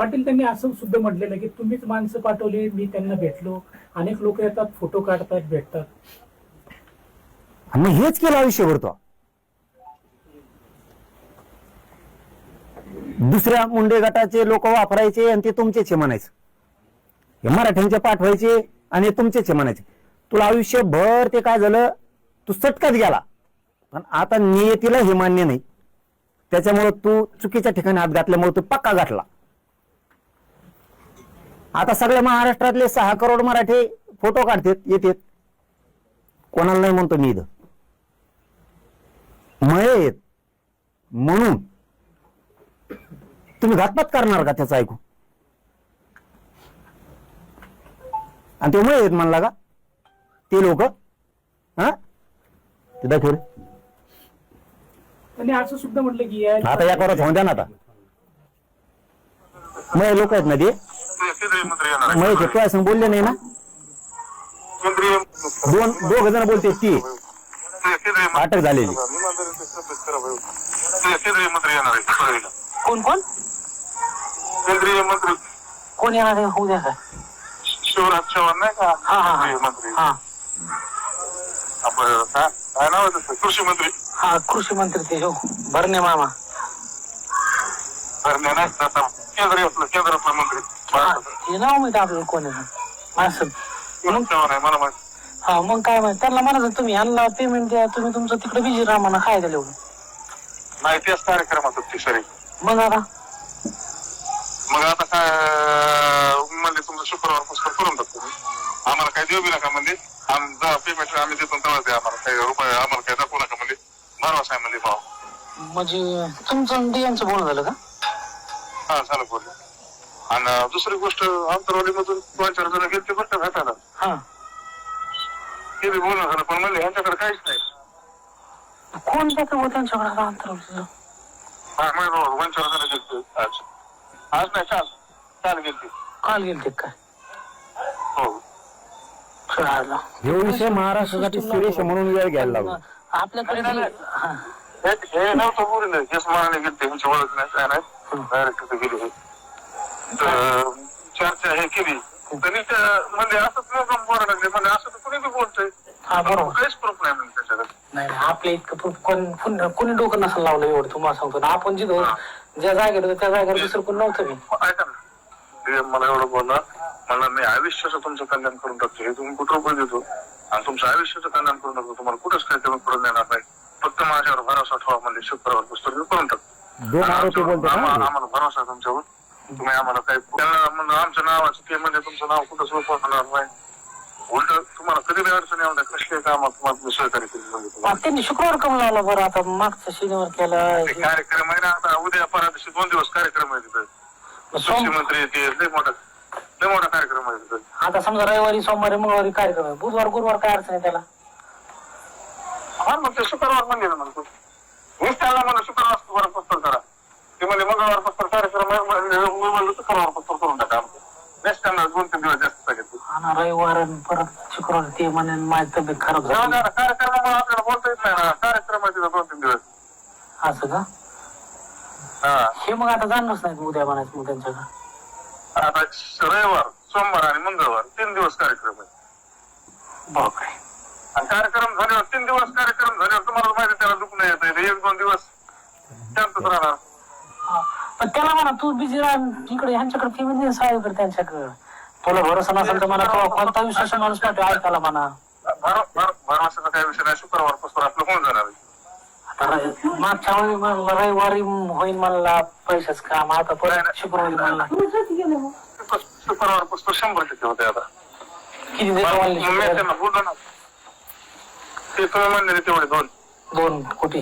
पाटील त्यांनी असं सुद्धा म्हटलेलं की तुम्हीच माणसं पाठवली मी त्यांना भेटलो. अनेक लोक येतात फोटो काढतात भेटतात. आणि हेच केलं आयुष्यभर तो. दुसऱ्या मुंडे गटाचे लोक वापरायचे आणि ते तुमचेच आहे म्हणायचं. हे मराठ्यांचे पाठवायचे आणि तुमचेच आहे म्हणायचे. तुला आयुष्यभर ते काय झालं? तू सटकत गेला. पण आता नियतीला हे मान्य नाही. त्याच्यामुळे तू चुकीच्या ठिकाणी हात घातल्यामुळे तू पक्का गाठला. आता सगळ्या महाराष्ट्रातले सहा करोड मराठी फोटो काढतात येतात. कोणाला नाही म्हणतो मी इथं. मळे म्हणून तुम्ही घातपात करणार का त्याचं ऐकू? आणि ते मळे म्हणला का? ते लोक हा? ते दाखव असं सुद्धा म्हटलं की आता या कोरात होऊन द्या ना आता. मळे लोक आहेत ना ते? केंद्रीय मंत्री येणार आहे. मळे ते काय बोलले नाही ना केंद्रीय दोन दोघ जण बोलते ती ते केंद्रीय मंत्री- अटक झालेली ते केंद्रीय मंत्री येणार आहे परळीला. कोण कोण केंद्रीय मंत्री कोण येणार आहे होऊ द्या का शिवराज चव्हाण नाही का हा हा केंद्रीय मंत्री हा आपलं काय काय नाव आहे त्याचं? कृषी मंत्री हा कृषी मंत्री ते हो भरणे मामा का आता केंद्रीय आपलं केंद्रातला मंत्री हा, नाव माहिती आपल्याला कोण? आहे चव्हाण आहे? मला माहिती. हा मग काय माहिती? त्यांना म्हणायचं तुम्ही यांना पेमेंट द्या तुम्ही तुमचं तिकडे बिझी राहा म्हणा काय झालं एवढं? माहितीच कार्यक्रमात होती सरी मग आता? मग आता काय अं, म्हणले तुमचं शुक्रवार पुस्तक करून टाकतो आम्हाला काही देऊ बी नका म्हणजे. आम- जेव्हा पेमेंट आम्ही देतो तेव्हा द्या आम्हाला. काही रुपये आम्हाला काही दाखवू नका म्हणजे. भरवसा आहे म्हणजे भाव. म्हणजे तुमचं डीएमचं बोलणं झालं का? हा झालं बोलले आणि दुसरी गोष्ट अंतरवालीमधून दोन चार जण गेले बरं का भेटायला. हा. ते बी बोलणं झालं पण म्हणले ह्यांच्याकडे काहीच नाही. कोण जातं हो त्यांच्याकडे आता? हा दोन चार जण गेले आज. आज नाही काल. काल गेलते. काल गेल ते काय हो. खेळायला हे विषय महाराष्ट्रासाठी आहे म्हणून वेळ घ्यायला लागला. आपल्याकडे नाही, नाही, हा. हे हे नव्हतं बोलले जस मनाने गेलते त्यांची ओळख नाही काय नाही. डायरेक्ट तिथे गेले. चर्चा हे केली. त्यांनी त्या- म्हणजे असंच लोक बोलायला लागले. म्हणजे असं तर कुणी बी बोलतोय? हा बरोबर. काहीच प्रूफ नाही म्हणजे त्याच्याकडे. नाही नाही, आपल्या इतकं प्रूफ कोण कोण- कोणी डोकं नसेल लावलं एवढं तुम्हाला सांगतो ना. आपण जिथं ज्या जागेवर होतो त्या जागेवर दुसरं कोण नव्हतं मी ऐका ना. ते मला एवढं बोलला मला मी आयुष्याचं तुमचं कल्याण करून टाकतो. हे तुम्ही कुठं रुपये देतो? आणि तुमचं आयुष्याचं कल्याण करून टाकतो. तुम्हाला कुठंच काही कमी पडून देणार नाही. फक्त माझ्यावर भरोसा ठेवा म्हणजे शुक्रवार पुस्तक मी करून टाकतो. दोन आणि आरोपी आमच्यावर- बोलतात आम्हा- ना आम्हाला भरोसा आहे तुमच्यावर. तुम्ही आम्हाला काही त्यांना म्हणलं आमच्या नावाचं ते म्हणजे तुमचं नाव कुठंच होणार नाही. उलट तुम्हाला कधी बी अडचण येऊ नये कसले कामात तुम्हाला मी सहकार्य केली म्हणजे तुम्हाला. मग त्यांनी शुक्रवार कम लावला बरं आता मागचा शनिवार केला. ते कार्यक्रम आहे ना आता उद्या परा दिवशी दोन दिवस कार्यक्रम आहे तिथं. कृषी सोम मंत्री ते लय मोठा लय मोठा कार्यक्रम आहे तिथं. आता समजा रविवारी सोमवारी मंगळवारी कार्यक्रम आहे. बुधवार गुरुवार काय अडचण आहे त्याला? हा मग ते शुक्रवार म्हणले ना. म्हणतो मीच त्याला म्हणलं शुक्रवार पस्तर करा ते म्हणजे मंगळवार पस्तर आहे म्हणले, म्हणलं शुक्रवार पस्तर करून टाका आमचं नेक्स्ट त्यांना दोन तीन दिवस जास्त सांगितलं आणि रविवार आणि परत शुक्रवार ते म्हणे माझी तब्येत खराब जाऊ झाली. द्या ना, कार्यक्रमामुळे आपल्याला बोलता येत नाही ना. कार्यक्रम आहे तिथं दोन तीन दिवस. असं का? हा. हे मग आता जाणच नाही उद्या म्हणायचं मग त्यांच्याकडे. आता रविवार सोमवार आणि मंगळवार तीन दिवस कार्यक्रम आहे. बापरे. आणि कार्यक्रम झाल्यावर तीन दिवस कार्यक्रम झाल्यावर तुम्हाला माहिती आहे त्याला दुखणं येतं एक दोन दिवस शांतच राहणार. पण त्याला म्हणा तू बिझी राह इकडे ह्यांच्याकडे पेमेंट दे साहेबकडे त्यांच्याकडे. तुला भरोसा नसेल तर मला तो कोणता विश्वास माणूस पाठव ऐकायला म्हणा. भर भर भरवशाचा काही विषय नाही शुक्रवारपासून आपलं होऊन जाणार आहे? आता र- मागच्या वेळी म्हणलं रविवारी होईल म्हणला पैशाच काम आता परत शुक्रवारी म्हणला. शुक्रवारपासून शंभर टक्के होते आता. किती देतो म्हणले मग मी शुक्रवारी? त्यांना बोललो ना. ते तुम्ही म्हणले तेवढे दोन. दोन कोटी